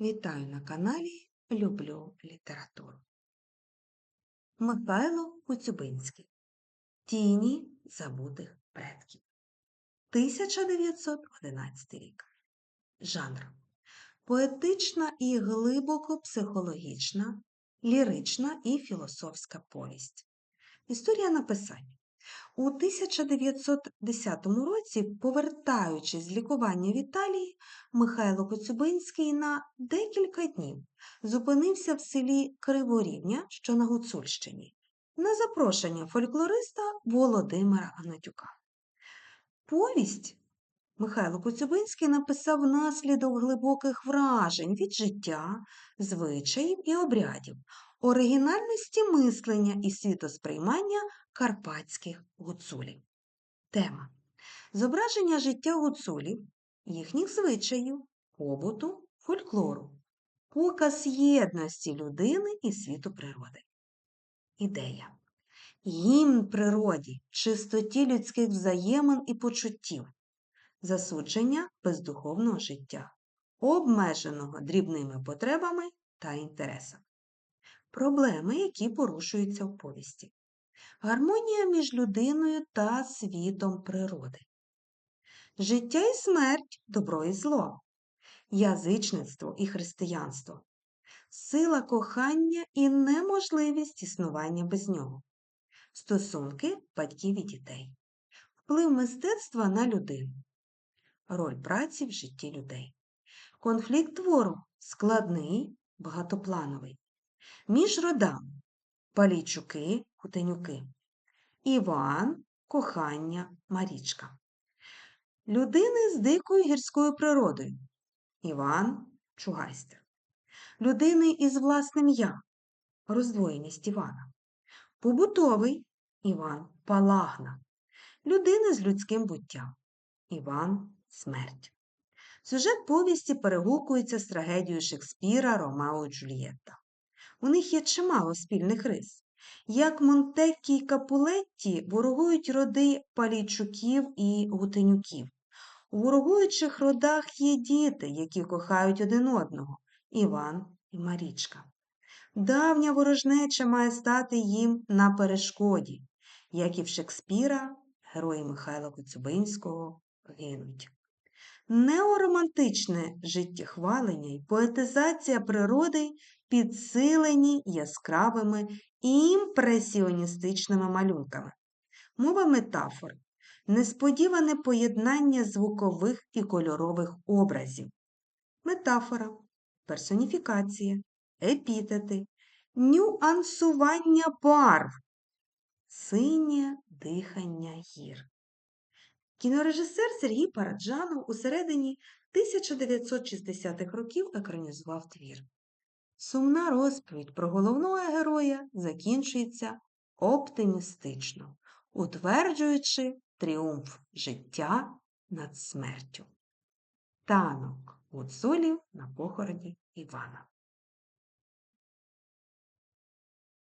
Вітаю на каналі Люблю літературу. Михайло Коцюбинський. Тіні забутих предків. 1911 рік. Жанр. Поетична і глибоко психологічна, лірична і філософська повість. Історія написання. У 1910 році, повертаючись з лікування в Італії, Михайло Коцюбинський на декілька днів зупинився в селі Криворівня, що на Гуцульщині, на запрошення фольклориста Володимира Гнатюка. Повість Михайло Коцюбинський написав внаслідок глибоких вражень від життя, звичаїв і обрядів, оригінальності мислення і світосприймання карпатських гуцулів. Тема зображення життя гуцулів, їхніх звичаїв, побуту, фольклору, показ єдності людини і світу природи. Ідея гімн природі, чистоті людських взаємин і почуттів, засудження бездуховного життя, обмеженого дрібними потребами та інтересами. Проблеми, які порушуються в повісті. Гармонія між людиною та світом природи. Життя і смерть, добро і зло, язичництво і християнство, сила кохання і неможливість існування без нього, стосунки батьків і дітей, вплив мистецтва на людину, роль праці в житті людей, конфлікт твору складний, багатоплановий, між родами Палійчуки, Кутенюки, Іван, кохання, Марічка. Людини з дикою гірською природою. Іван Чугайстер. Людини із власним я. Роздвоєність Івана. Побутовий Іван Палагна. Людини з людським буттям. Іван Смерть. Сюжет повісті перегукується з трагедією Шекспіра Ромео і Джульєтта. У них є чимало спільних рис. Як Монтеккі й Капулетті ворогують роди Палійчуків і Гутенюків. У ворогуючих родах є діти, які кохають один одного Іван і Марічка. Давня ворожнеча має стати їм на перешкоді, як і в Шекспіра, герої Михайла Коцюбинського гинуть. Неоромантичне життєхвалення і поетизація природи підсилені яскравими імпресіоністичними малюнками. Мова метафор, несподіване поєднання звукових і кольорових образів. Метафора, персоніфікація, епітети, нюансування барв, синє дихання гір. Кінорежисер Сергій Параджанов у середині 1960-х років екранізував твір. Сумна розповідь про головного героя закінчується оптимістично, утверджуючи тріумф життя над смертю. Танок гуцулів на похороні Івана.